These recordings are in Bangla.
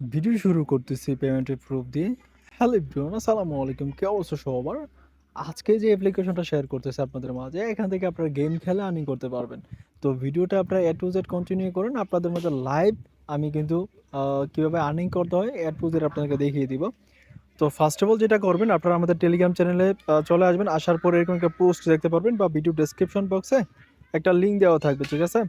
ভিডিও শুরু করতেছি পেমেন্টের প্রুফ দিয়ে। হ্যালো এভরিওয়ান আসসালামু আলাইকুম। কে অবশ্য সবার? আজকে যে অ্যাপ্লিকেশনটা শেয়ার করতেছে আপনাদের মাঝে, এখান থেকে আপনারা গেম খেলে আর্নিং করতে পারবেন। তো ভিডিওটা আপনারা এ টু জেড কন্টিনিউ করেন, আপনাদের মধ্যে লাইভ আমি কিন্তু কীভাবে আর্নিং করতে হয় এ টু জেড আপনাদেরকে দেখিয়ে দিব। তো ফার্স্ট অফ অল যেটা করবেন, আপনারা আমাদের টেলিগ্রাম চ্যানেলে চলে আসবেন। আসার পরে এরকম একটা পোস্ট দেখতে পারবেন বা ভিডিও ডেসক্রিপশন বক্সে একটা লিঙ্ক দেওয়া থাকবে, ঠিক আছে?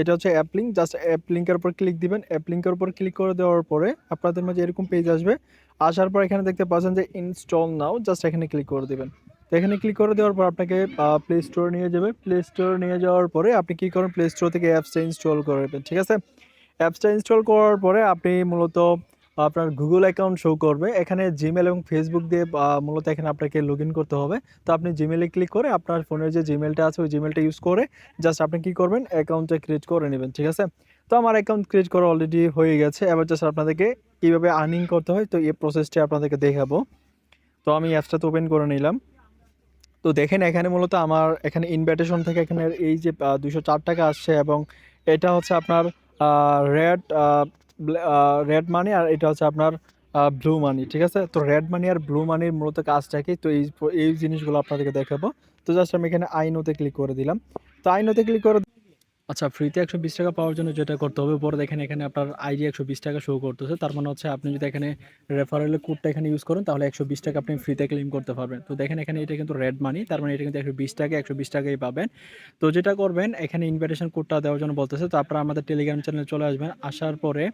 এটা হচ্ছে অ্যাপ লিঙ্ক জাস্ট অ্যাপ লিঙ্কের উপর ক্লিক দিবেন। অ্যাপ লিঙ্কের উপর ক্লিক করে দেওয়ার পরে আপনাদের মাঝে এরকম পেজ আসবে। আসার পর এখানে দেখতে পাচ্ছেন যে ইনস্টল নাও জাস্ট এখানে ক্লিক করে দেবেন। তো এখানে ক্লিক করে দেওয়ার পর আপনাকে প্লে স্টোরে নিয়ে যাবে। প্লে স্টোরে নিয়ে যাওয়ার পরে আপনি কী করেন? প্লে স্টোর থেকে অ্যাপসটা ইনস্টল করবেন ঠিক আছে? অ্যাপসটা ইনস্টল করার পরে আপনি মূলত আপনার গুগল অ্যাকাউন্ট শো করবে। এখানে জিমেল এবং ফেসবুক দিয়ে মূলত এখানে আপনাকে লগ করতে হবে। তো আপনি জিমেলে ক্লিক করে আপনার ফোনের যে জিমেলটা আছে, ওই জিমেলটা ইউজ করে জাস্ট আপনি কি করবেন? অ্যাকাউন্টটা ক্রিয়েট করে নেবেন, ঠিক আছে? তো আমার অ্যাকাউন্ট ক্রিয়েট করা অলরেডি হয়ে গেছে। এবার জাস্ট আপনাদেরকে কীভাবে আর্নিং করতে হয়, তো এই প্রসেসটি আপনাদেরকে দেখাবো। তো আমি অ্যাপসটা তো ওপেন করে নিলাম। তো দেখেন এখানে মূলত আমার এখানে ইনভাইটেশন থেকে এখানে এই যে দুশো চার টাকা আসছে এবং এটা হচ্ছে আপনার রেড রেড মানি আর এটা হচ্ছে আপনার ব্লু মানি ঠিক আছে? তো রেড মানি আর ব্লু মানির মূলত কাজটা কি তো এই এই জিনিসগুলো আপনাদেরকে দেখাবো। তো জাস্ট আমি এখানে আইনোতে ক্লিক করে দিলাম। তো আইনোতে ক্লিক করে আচ্ছা ফ্রিতে একশো বিশ টাকা পাওয়ার জন্য যেটা করতে হবে পরে দেখেন এখানে আপনার আইডি একশো বিশ টাকা শো করতেছে। তার মানে হচ্ছে আপনি যদি এখানে রেফারেলের কোডটা এখানে ইউজ করেন, তাহলে একশো বিশ টাকা আপনি ফ্রিতে ক্লেম করতে পারবেন। তো দেখেন এখানে এটা কিন্তু রেড মানি তার মানে এটা কিন্তু একশো বিশ টাকা, একশো বিশ টাকাই পাবেন। তো যেটা করবেন, এখানে ইনভিটেশন কোডটা দেওয়ার জন্য বলতেছে, তো আপনারা আমাদের টেলিগ্রাম চ্যানেলে চলে আসবেন। আসার পরে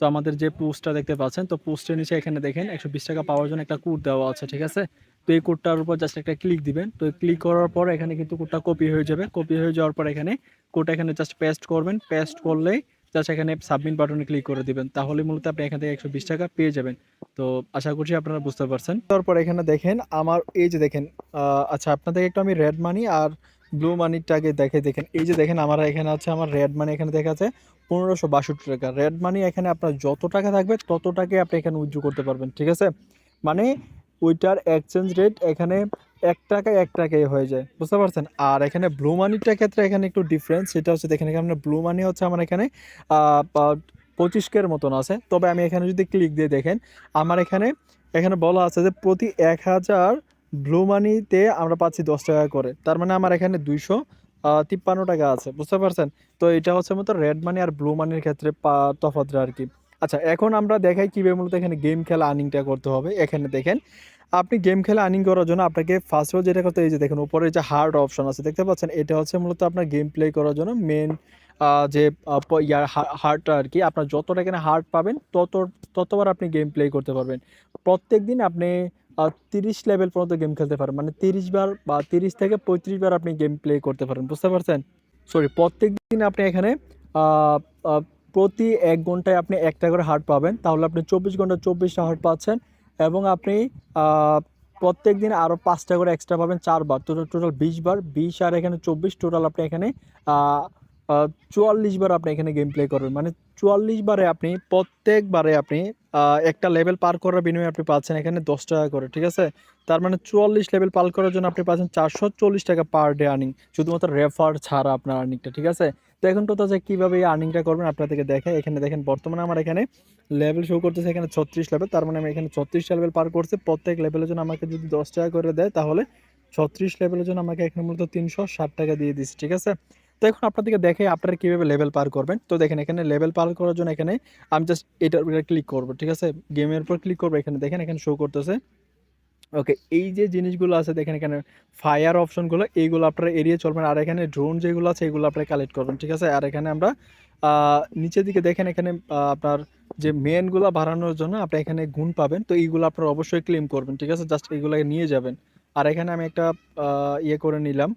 তো আমাদের যে পোস্টটা দেখতে পাচ্ছেন, তো পোস্টের নিচে এখানে দেখেন একশো বিশ টাকা পাওয়ার জন্য একটা কোড দেওয়া আছে, ঠিক আছে? তো এই কোডটার উপর জাস্ট একটা ক্লিক দিবেন। তো ক্লিক করার পর এখানে কিন্তু কোডটা কপি হয়ে যাবে। কপি হয়ে যাওয়ার পর এখানে কোডটা এখানে জাস্ট পেস্ট করবেন। পেস্ট করলেই জাস্ট এখানে সাবমিট বাটনে ক্লিক করে দিবেন। তাহলে মূলত আপনি এখান থেকে একশো বিশ টাকা পেয়ে যাবেন। তো আশা করছি আপনারা বুঝতে পারছেন। তারপর এখানে দেখেন, আমার এই যে দেখেন আচ্ছা আপনাদের একটু আমি রেড মানি আর ব্লু মানিটাকে দেখে দেখেন। এই যে দেখেন, আমার এখানে আছে, আমার রেড মানি এখানে দেখা আছে পনেরোশো বাষট্টি টাকা। রেড মানি এখানে আপনার যত টাকা থাকবে, তত টাকাই আপনি এখানে উইথড্র করতে পারবেন, ঠিক আছে? মানে ওইটার এক্সচেঞ্জ রেট এখানে এক টাকায় এক টাকায় হয়ে যায়, বুঝতে পারছেন? আর এখানে ব্লু মানিটার ক্ষেত্রে এখানে একটু ডিফারেন্স সেটা হচ্ছে এখানে ব্লু মানি হচ্ছে আমার এখানে পঁচিশ কের মতন আছে। তবে আমি এখানে যদি ক্লিক দিয়ে দেখেন, আমার এখানে এখানে বলা আছে যে প্রতি এক হাজার ব্লু মানিতে আমরা পাচ্ছি দশ টাকা করে। তার মানে আমার এখানে দুইশো তিপ্পান্ন টাকা আছে, বুঝতে পারছেন? তো এটা হচ্ছে মতো রেড মানি আর ব্লু মানির ক্ষেত্রে তফাৎটা আর কি। আচ্ছা এখন আমরা দেখাই কীভাবে মূলত এখানে গেম খেলা আর্নিংটা করতে হবে। এখানে দেখেন, আপনি গেম খেলে আর্নিং করার জন্য আপনাকে ফার্স্ট অফ যেটা করতে এই যে দেখেন, উপরে যে হার্ড অপশন আছে, দেখতে পাচ্ছেন? এটা হচ্ছে মূলত আপনার গেম প্লে করার জন্য মেন যে ইয়ার হার্টটা আর কি আপনার যতটা এখানে হার্ট পাবেন, তত, ততবার আপনি গেম প্লে করতে পারবেন। প্রত্যেক দিন আপনি তিরিশ লেভেল পর্যন্ত গেম খেলতে পারেন। মানে তিরিশ বার বা তিরিশ থেকে পঁয়ত্রিশ বার আপনি গেম প্লে করতে পারেন। বুঝতে পারছেন? সরি প্রত্যেক দিন আপনি এখানে প্রতি এক ঘন্টায় আপনি একটা করে হার্ট পাবেন। তাহলে আপনি চব্বিশ ঘণ্টা চব্বিশটা হার্ট পাচ্ছেন এবং আপনি প্রত্যেক দিন আরও পাঁচটা করে এক্সট্রা পাবেন চারবার। টোটাল টোটাল বিশ বার, বিশ আর এখানে চব্বিশ টোটাল আপনি এখানে চুয়াল্লিশ বার আপনি এখানে গেম প্লে করবেন। মানে চুয়াল্লিশ বারে আপনি প্রত্যেকবারে আপনি একটা লেভেল পার করার বিনিময়ে আপনি পাচ্ছেন এখানে দশ টাকা করে, ঠিক আছে? তার মানে চুয়াল্লিশ লেভেল পার করার জন্য আপনি পাচ্ছেন চারশো চল্লিশ টাকা পার ডে আর্নিং শুধুমাত্র রেফার ছাড়া আপনার আর্নিংটা ঠিক আছে? তো এখন তো যে কীভাবে এই আর্নিংটা করবেন আপনাদেরকে দেখে এখানে দেখেন, বর্তমানে আমার এখানে লেভেল শো করতেছে এখানে ছত্রিশ লেভেল তার মানে আমি এখানে ছত্রিশটা লেভেল পার করছি। প্রত্যেক লেভেলের জন্য আমাকে যদি দশ টাকা করে দেয়, তাহলে ছত্রিশ লেভেলের জন্য আমাকে এখানে মূলত তিনশো ষাট টাকা দিয়ে দিচ্ছি, ঠিক আছে? তো এখন আপনাদেরকে দেখে আপনারা কীভাবে লেভেল পার করবেন। তো দেখেন এখানে লেভেল পার করার জন্য এখানে আমি জাস্ট এটার উপরে ক্লিক করব, ঠিক আছে? গেমের উপর ক্লিক করব, এখানে দেখেন, এখানে শো করতেছে। ওকে এই যে জিনিসগুলো আছে, দেখেন এখানে ফায়ার অপশনগুলো এইগুলো আপনারা এড়িয়ে চলবেন। আর এখানে ড্রোন যেগুলো আছে, এগুলো আপনারা কালেক্ট করবেন, ঠিক আছে? আর এখানে আমরা নিচের দিকে দেখেন এখানে আপনার যে মেনগুলো বাড়ানোর জন্য আপনি এখানে গুণ পাবেন। তো এইগুলো আপনারা অবশ্যই ক্লেম করবেন, ঠিক আছে? জাস্ট এইগুলো নিয়ে যাবেন। আর এখানে আমি একটা ইয়ে করে নিলাম।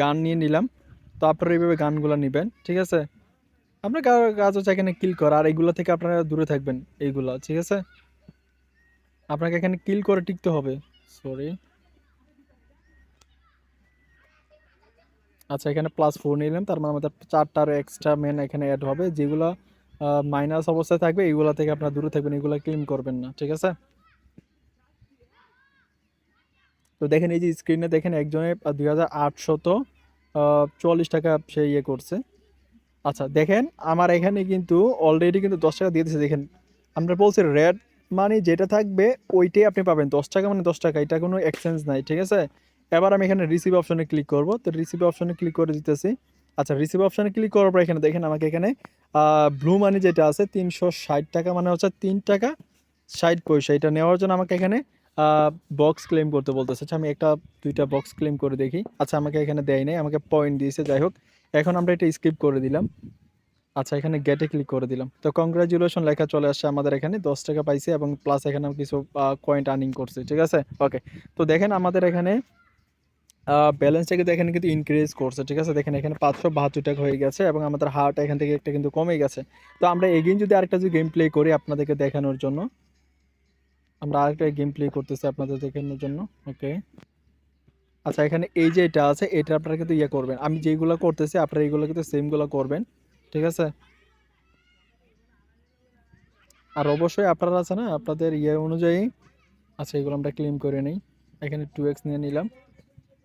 গান নিয়ে নিলাম। তো আপনারা এইভাবে গানগুলো নেবেন, ঠিক আছে? আপনার কাজ হচ্ছে এখানে কিল করা, আর এইগুলো থেকে আপনারা দূরে থাকবেন এইগুলো, ঠিক আছে? আপনাকে এখানে কিল করে টিকতে হবে। সরি আচ্ছা এখানে প্লাস ফোর নিলাম, তার মানে আমাদের চারটা আরও এক্সট্রা মেন এখানে অ্যাড হবে, যেগুলো মাইনাস অবস্থায় থাকবে, এইগুলো থেকে আপনারা দূরে থাকবেন, এগুলো ক্লেম করবেন না, ঠিক আছে? তো দেখেন এই যে স্ক্রিনে দেখেন একজনে দুই হাজার আটশত চুয়াল্লিশ টাকা সে ইয়ে করছে। আচ্ছা দেখেন আমার এখানে কিন্তু অলরেডি কিন্তু দশ টাকা দিয়ে দিয়েছে দেখেন, আমরা বলছি রেড মানে যেটা থাকবে, ওইটাই আপনি পাবেন। দশ টাকা মানে দশ টাকা, এটা কোনো এক্সচেঞ্জ নাই, ঠিক আছে? এবার আমি এখানে রিসিভ অপশনে ক্লিক করব। তো রিসিভ অপশনে ক্লিক করে দিতেছি। আচ্ছা রিসিভ অপশানে ক্লিক করার পর এখানে দেখেন আমাকে এখানে ব্লু মানি যেটা আছে, তিনশো ষাট টাকা মানে হচ্ছে তিন টাকা ষাট পয়সা। এটা নেওয়ার জন্য আমাকে এখানে বক্স ক্লেম করতে বলতেছে। আচ্ছা আমি একটা, দুইটা বক্স ক্লেম করে দেখি। আচ্ছা আমাকে এখানে দেয় নাই, আমাকে পয়েন্ট দিয়েছে, যাই হোক। এখন আমরা এটা স্কিপ করে দিলাম। আচ্ছা এখানে গেটে ক্লিক করে দিলাম। তো কংগ্রাচুলেশন লেখা চলে আসছে আমাদের এখানে, দশ টাকা পাইছে এবং প্লাস এখানে কিছু কয়েন্ট আর্নিং করছে, ঠিক আছে? ওকে তো দেখেন আমাদের এখানে ব্যালেন্সটা কিন্তু এখানে কিন্তু ইনক্রিজ করছে, ঠিক আছে? দেখেন এখানে পাঁচশো বাহাত্তর টাকা হয়ে গেছে এবং আমাদের হার্ট এখান থেকে একটা কিন্তু কমে গেছে। তো আমরা এগেইন যদি আরেকটা যদি গেম প্লে করি আপনাদেরকে দেখানোর জন্য। আমরা আরেকটা গেম প্লে করতেছি আপনাদের দেখানোর জন্য ওকে আচ্ছা এখানে এই যে এটা আছে, এটা আপনারা কিন্তু ইয়ে করবেন। আমি যেগুলো করতেছি, আপনারা এইগুলো কিন্তু সেমগুলো করবেন, ঠিক আছে? আর অবশ্যই আপনারা আছে না, আপনাদের ইয়ে অনুযায়ী আচ্ছা এগুলো আমরা ক্লেম করে নিই। এখানে টু এক্স নিয়ে নিলাম।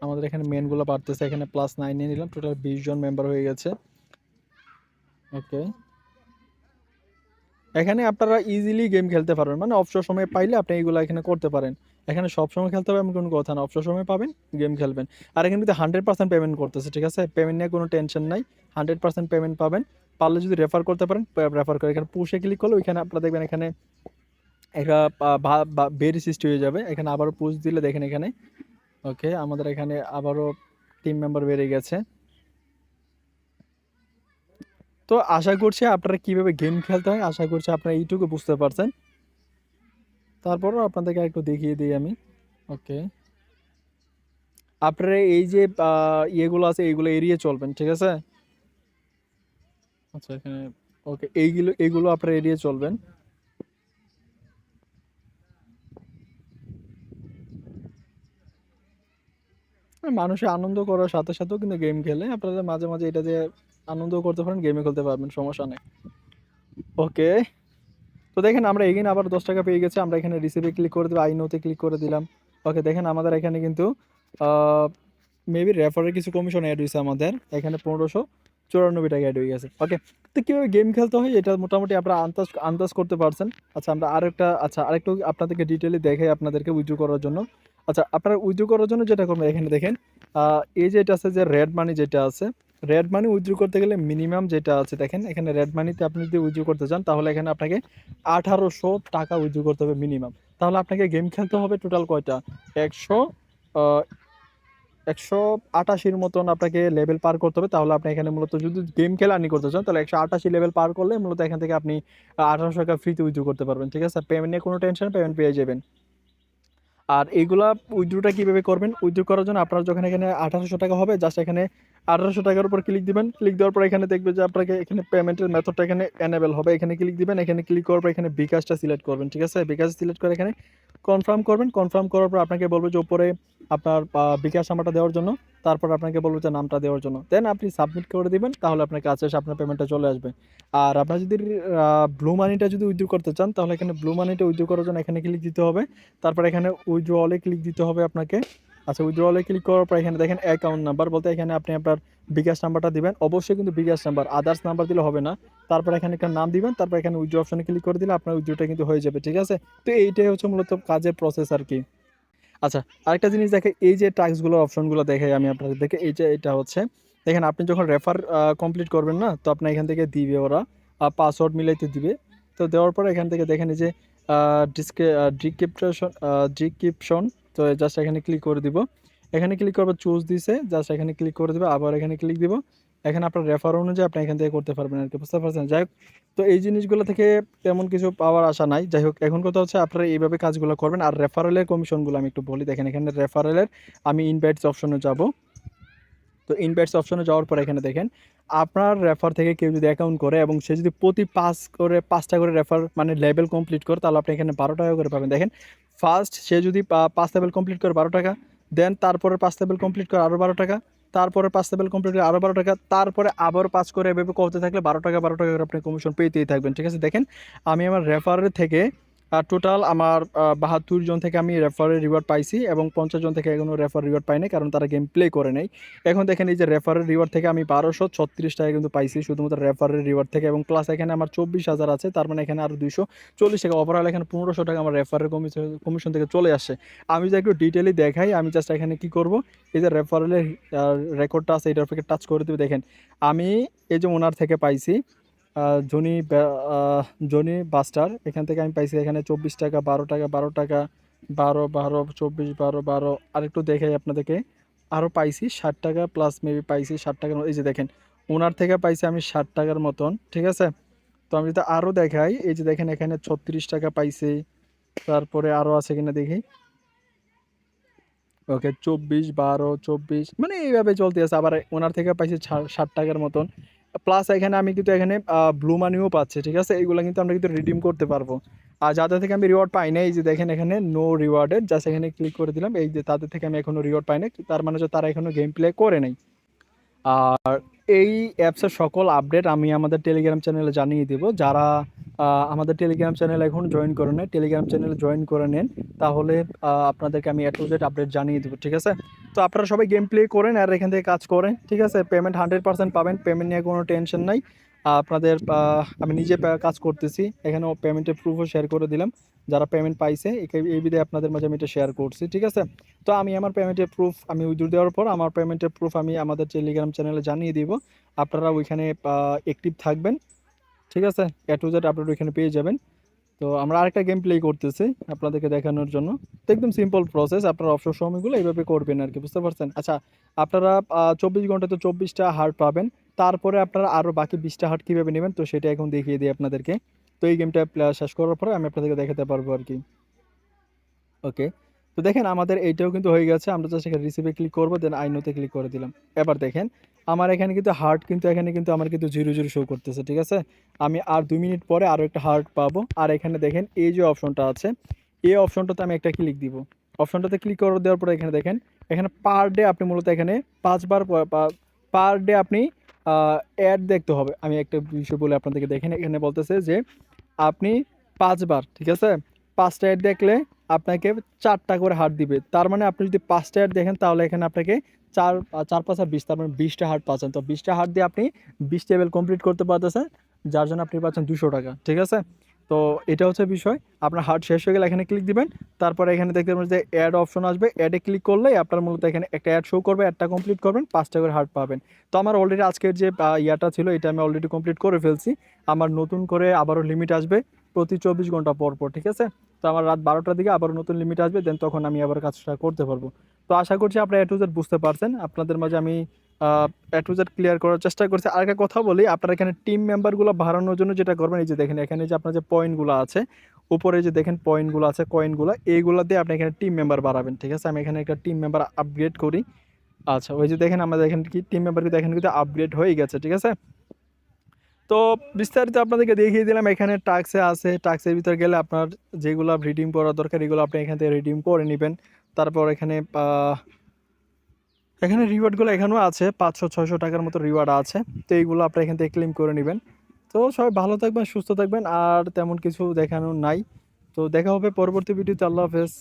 আমাদের এখানে মেনগুলো বাড়তেছে, এখানে প্লাস নাইন নিয়ে নিলাম। টোটাল বিশ জন মেম্বার হয়ে গেছে ওকে এখানে আপনারা ইজিলি গেম খেলতে পারবেন। মানে অবসর সময় পাইলে আপনি এইগুলো এখানে করতে পারেন। এখানে সব সময় খেলতে হবে এমন কোনো কথা না। অবসর সময় পাবেন গেম খেলবেন। আর এখানে কিন্তু হান্ড্রেড পার্সেন্ট পেমেন্ট করতেছে, ঠিক আছে? পেমেন্ট নিয়ে কোনো টেনশন নাই। হান্ড্রেড পার্সেন্ট পেমেন্ট পাবেন। পারলে যদি রেফার করতে পারেন রেফার করে এখানে পুষে ক্লিক করলে ওইখানে আপনারা দেখবেন এখানে একটা বেরি সৃষ্টি হয়ে যাবে। এখানে আবারও পুষ দিলে দেখেন এখানে। ওকে আমাদের এখানে আবারও টিম মেম্বার বেড়ে গেছে। তো আশা করছি আপনারা কীভাবে গেম খেলতে হয়, আশা করছি আপনারা এইটুকু বুঝতে পারছেন। তারপরও আপনাদেরকে একটু দেখিয়ে দিই আমি। ওকে আপনারা এই যে ইয়েগুলো আছে, এইগুলো এড়িয়ে চলবেন, ঠিক আছে? আচ্ছা এখানে ওকে এইগুলো এইগুলো আপনারা এড়িয়ে চলবেন। মানুষের আনন্দ করার সাথে সাথেও কিন্তু গেম খেলে। আপনাদের মাঝে মাঝে এটা যে আনন্দ করতে পারেন গেমে খেলতে পারবেন, সমস্যা নেই। ওকে তো দেখেন আমরা এগিয়ে আবার দশ টাকা পেয়ে গেছে, আমরা এখানে রিসিভে ক্লিক করে দেবো আইনোতে ক্লিক করে দিলাম। ওকে দেখেন আমাদের এখানে কিন্তু মেবি রেফারের কিছু কমিশন অ্যাড হয়েছে আমাদের। এখানে পনেরোশো চুরানব্বই টাকা অ্যাড হয়ে গেছে। ওকে তো কীভাবে গেম খেলতে হয় এটা মোটামুটি আপনারা আন্দাজ আন্দাজ করতে পারছেন। আচ্ছা আমরা আরেকটা আচ্ছা আরেকটু আপনাদেরকে ডিটেলে দেখাই আপনাদেরকে উইথড্র করার জন্য। আচ্ছা আপনারা উইথড্র করার জন্য যেটা করবেন, এখানে দেখেন এই যে এটা আছে যে রেড মানি যেটা আছে রেড মানি উইথড্র করতে গেলে মিনিমাম যেটা আছে, দেখেন এখানে রেড মানিতে আপনি যদি উইথড্র করতে চান, তাহলে এখানে আপনাকে আঠারোশো টাকা উইথড্র করতে হবে মিনিমাম তাহলে আপনাকে গেম খেলতে হবে টোটাল কয়টা? একশো একশো আটাশির মতন আপনাকে লেভেল পার করতে হবে। তাহলে আপনি এখানে মূলত যদি গেম খেলা আনি করতে চান, তাহলে একশো আটাশি লেভেল পার করলে মূলত এখান থেকে আপনি আঠারোশো টাকা ফ্রিতে উইথড্র করতে পারবেন, ঠিক আছে? পেমেন্ট নিয়ে কোনো টেনশন পেমেন্ট পেয়ে যাবেন। আর এইগুলা উইথড্রোটা কীভাবে করবেন? উইথড্রো করার জন্য আপনার যখন এখানে আঠারোশো টাকা হবে জাস্ট এখানে আঠারোশো টাকার উপর ক্লিক দিবেন। ক্লিক দেওয়ার পর এখানে দেখবে যে আপনাকে এখানে পেমেন্টের মেথডটা এখানে অ্যানেবেল হবে। এখানে ক্লিক দিবেন, এখানে ক্লিক করার পর এখানে বিকাশটা সিলেক্ট করবেন, ঠিক আছে? বিকাশ সিলেক্ট করে এখানে কনফার্ম করবেন কনফার্ম করার পর আপনাকে বলব যে উপরে আপনার বিকাশ নাম্বারটা দেওয়ার জন্য, তারপর আপনাকে বলব যে নামটা দেওয়ার জন্য। দেন আপনি সাবমিট করে দিবেন, তাহলে আপনার কাছে এসে আপনার পেমেন্টটা চলে আসবে। আর আপনার যদি ব্লু মানিটা যদি উইথড্র করতে চান, তাহলে এখানে ব্লু মানিটা উইথড্র করার জন্য এখানে ক্লিক দিতে হবে। তারপর এখানে উইথড্র অলে ক্লিক দিতে হবে আপনাকে। আচ্ছা উইথড্রলে ক্লিক করার পর এখানে দেখেন অ্যাকাউন্ট নাম্বার বলতে এখানে আপনি আপনার বিকাশ নাম্বারটা দিবেন। অবশ্যই কিন্তু বিকাশ নাম্বার আদার্স নাম্বার দিলে হবে না। তারপর এখানে একটা নাম দিবেন, তারপর এখানে উইথড্র অপশনে ক্লিক করে দিলে আপনার উইথড্রটা কিন্তু হয়ে যাবে, ঠিক আছে? তো এইটাই হচ্ছে মূলত কাজের প্রসেস আর কি। আচ্ছা আরেকটা জিনিস দেখে, এই যে টাস্কগুলোর অপশনগুলো দেখাই আমি আপনাদের দেখে, এই যে এটা হচ্ছে, দেখেন আপনি যখন রেফার কমপ্লিট করবেন না, তো আপনার এখান থেকে দিবে ওরা পাসওয়ার্ড মিলাইতে দিবে। তো দেওয়ার পর এখান থেকে দেখেন যে ডিসক্রি ডিক্রিপশন ডিক্রিপশন তো জাস্ট এখানে ক্লিক করে দিব। এখানে ক্লিক করব চুজ দিছে জাস্ট এখানে ক্লিক করে দেবে, আবার এখানে ক্লিক দিব। এখানে আপনার রেফার অনুযায়ী আপনি এখান থেকে করতে পারবেন আর কি বুঝতে পারছেন? যাই হোক, তো এই জিনিসগুলো থেকে তেমন কিছু পাওয়ার আশা নাই। যাই হোক, এখন কথা হচ্ছে আপনারা এইভাবে কাজগুলো করবেন। আর রেফারেলের কমিশনগুলো আমি একটু বলি। দেখেন, এখানে রেফারেলের আমি ইনভাইটস অপশনে যাব। তো ইনভাইটস অপশনে যাওয়ার পর এখানে দেখেন আপনার রেফার থেকে কেউ যদি অ্যাকাউন্ট করে এবং সে যদি প্রতি পাঁচ করে, পাঁচটা করে রেফার মানে লেভেল কমপ্লিট করে, তাহলে আপনি এখানে বারো টাকা করে পাবেন। দেখেন ফার্স্ট সে যদি পাঁচ লেভেল কমপ্লিট করে বারো টাকা দেন তারপরে পাঁচ লেভেল কমপ্লিট করে আরও বারো টাকা, তারপরে পাঁচ লেভেল কমপ্লিট করে আরও বারো টাকা, তারপরে আবার পাঁচ করে এভাবে করতে থাকলে বারো টাকা বারো টাকা করে আপনি কমিশন পেতেই থাকবেন। ঠিক আছে, দেখেন, আমি আমার রেফারের থেকে টোটাল আমার বাহাত্তর জন থেকে আমি রেফারের রিওয়ার্ড পাইছি এবং পঞ্চাশ জন থেকে এখনও রেফার রিওয়ার্ড পাইনি কারণ তারা গেম প্লে করে নেই। এখন দেখেন এই যে রেফারের রিওয়ার্ড থেকে আমি বারোশো ছত্রিশ টাকা কিন্তু পাইছি, শুধুমাত্র রেফারের রিওয়ার্ড থেকে এবং প্লাস এখানে আমার চব্বিশ হাজার আছে, তার মানে এখানে আরও দুইশো চল্লিশ টাকা। ওভারঅল এখানে পনেরোশো টাকা আমার রেফারের কমিশন কমিশন থেকে চলে আসে। আমি যে একটু ডিটেলি দেখাই, আমি জাস্ট এখানে কি করব? এই যে রেফারেলের রেকর্ডটা আছে, এটার টাচ করে দেবে। দেখেন, আমি এই যে ওনার থেকে পাইছি জনি জনি বাস্টার, এখান থেকে আমি পাইছি এখানে চব্বিশ টাকা, বারো টাকা বারো টাকা, বারো বারো, চব্বিশ, বারো বারো, আরেকটু দেখাই আপনাদেরকে। আরও পাইছি ষাট টাকা প্লাস মেবি পাইছি ষাট টাকার এই যে দেখেন, ওনার থেকে পাইছি আমি ষাট টাকার মতন, ঠিক আছে? তো আমি যদি আরও দেখাই, এই যে দেখেন এখানে ছত্রিশ টাকা পাইছি। তারপরে আরও আছে কিনা দেখি। ওকে, চব্বিশ, বারো, চব্বিশ মানে এইভাবে চলতে আছে। আবার ওনার থেকে পাইছি ষাট টাকার মতন। প্লাস এখানে আমি কিন্তু এখানে ব্লু মানিও পাচ্ছি, ঠিক আছে? এইগুলো কিন্তু আমরা কিন্তু রিডিম করতে পারব। আর যাদের থেকে আমি রিওয়ার্ড পাই না এই যে দেখেন এখানে নো রিওয়ার্ডেড জাস্ট এখানে ক্লিক করে দিলাম। এই যে তাদের থেকে আমি এখনও রিওয়ার্ড পাই না তার মানে হচ্ছে তারা এখনও গেম প্লে করে নাই। আর এই অ্যাপসের সকল আপডেট আমি আমাদের টেলিগ্রাম চ্যানেলে জানিয়ে দেব। যারা আমাদের টেলিগ্রাম চ্যানেল এখন জয়েন করে নেয় টেলিগ্রাম চ্যানেলে জয়েন করে নেন, তাহলে আপনাদেরকে আমি এট টু জেড আপডেট জানিয়ে দেবো, ঠিক আছে? তো আপনারা সবাই গেম প্লে করেন আর এখান থেকে কাজ করেন, ঠিক আছে? পেমেন্ট হান্ড্রেড পার্সেন্ট পাবেন পেমেন্ট নিয়ে কোনো টেনশন নাই। আপনাদের আমি নিজে কাজ করতেছি, এখানেও পেমেন্টের প্রুফও শেয়ার করে দিলাম। যারা পেমেন্ট পাইছে এই- বিধে আপনাদের মাঝে আমি এটা শেয়ার করছি, ঠিক আছে? তো আমি আমার পেমেন্টের প্রুফ আমি উইথড্র দেওয়ার পর আমার পেমেন্টের প্রুফ আমি আমাদের টেলিগ্রাম চ্যানেলে জানিয়ে দিব। আপনারা ওইখানে অ্যাক্টিভ থাকবেন, ঠিক আছে? এ টু জেড আপডেট ওইখানে পেয়ে যাবেন। তো আমরা আরেকটা গেম প্লে করতেছি আপনাদেরকে দেখানোর জন্য। তো একদম সিম্পল প্রসেস আপনারা অবসর সময়গুলো এইভাবে করবেন আর কি বুঝতে পারছেন? আচ্ছা আপনারা চব্বিশ ঘণ্টা তো চব্বিশটা হার্ট পাবেন, তারপরে আপনারা আরও বাকি বিশটা হার্ট কীভাবে নেবেন, তো সেটা এখন দেখিয়ে দিই আপনাদেরকে। তো এই গেমটা শেষ করার পরে আমি আপনাদেরকে দেখাতে পারব আর কি ওকে, তো দেখেন আমাদের এইটাও কিন্তু হয়ে গেছে, আমরা জাস্ট এখানে রিসিভে ক্লিক করব দেন আইনোতে ক্লিক করে দিলাম। এবার দেখেন আমার এখানে কিন্তু হার্ট কিন্তু এখানে কিন্তু আমার কিন্তু জিরো জিরো শো করতেছে, ঠিক আছে? আমি আর দুই মিনিট পরে আরও একটা হার্ট পাবো। আর এখানে দেখেন, এই যে অপশনটা আছে, এই অপশনটাতে আমি একটা ক্লিক দিব। অপশনটাতে ক্লিক করে দেওয়ার পরে এখানে দেখেন, এখানে পার ডে আপনি মূলত এখানে পাঁচবার পার ডে আপনি অ্যাড দেখতে হবে। আমি একটা বিষয় বলে আপনাদেরকে দেখেন এখানে বলতেছে যে, আপনি পাঁচবার, ঠিক আছে? পাঁচটা অ্যাড দেখলে আপনাকে চারটা করে হার্ট দিবে। তার মানে আপনি যদি পাঁচটা অ্যাড দেখেন, তাহলে এখানে আপনাকে চার চার পাঁচা বিশ, তার মানে বিশটা হার্ট পাচ্ছেন। তো বিশটা হার্ট দিয়ে আপনি বিশ টেবিল কমপ্লিট করতে পারতেছেন, যার জন্য আপনি পাচ্ছেন দুশো টাকা, ঠিক আছে? তো এটা হচ্ছে বিষয়। আপনার হার্ট শেষ হয়ে গেলে এখানে ক্লিক দিবেন, তারপরে এখানে দেখতে পাবেন যে অ্যাড অপশন আসবে। অ্যাডে ক্লিক করলেই আপনার মূলত এখানে একটা অ্যাড শো করবে অ্যাডটা কমপ্লিট করবেন, পাঁচটা করে হার্ট পাবেন। তো আমার অলরেডি আজকের যে ইয়াটা ছিল, এটা আমি অলরেডি কমপ্লিট করে ফেলছি। আমার নতুন করে আবারও লিমিট আসবে। প্রতি চব্বিশ ঘণ্টা পর পর, ঠিক আছে? তো আমার রাত বারোটার দিকে আবার নতুন লিমিট আসবে দেন তখন আমি আবার কাজটা করতে পারব। তো আশা করছি আপনারা এ টু জেড বুঝতে পারছেন। আপনাদের মাঝে আমি এ টু জেড ক্লিয়ার করার চেষ্টা করছি। আর একটা কথা বলি, আপনারা এখানে টিম মেম্বারগুলো বাড়ানোর জন্য যেটা করবেন, এই যে দেখেন, এখানে যে আপনার যে পয়েন্টগুলো আছে, উপরে যে দেখেন পয়েন্টগুলো আছে কয়েনগুলো এইগুলো দিয়ে আপনি এখানে টিম মেম্বার বাড়াবেন, ঠিক আছে? আমি এখানে একটা টিম মেম্বার আপগ্রেড করি। আচ্ছা ওই যে দেখেন, আমাদের এখানে কি টিম মেম্বার কিন্তু এখানে কিন্তু আপগ্রেড হয়ে গেছে, ঠিক আছে? তো বিস্তারিত আপনাদেরকে দেখিয়ে দিলাম, এখানে টাক্সে আছে। টাক্সের ভিতরে গেলে আপনার যেগুলো রিডিম করা দরকার, এগুলো আপনি এখান থেকে রিডিম করে নেবেন। তারপর এখানে এখানে রিওয়ার্ডগুলো এখানেও আছে, পাঁচশো, ছয়শো টাকার মতো রিওয়ার্ড আছে। তো এইগুলো আপনি এখান থেকে ক্লেম করে নেবেন। তো সবাই ভালো থাকবেন, সুস্থ থাকবেন, আর তেমন কিছু দেখানো নাই। তো দেখা হবে পরবর্তী ভিডিওতে আল্লাহ হাফেজ।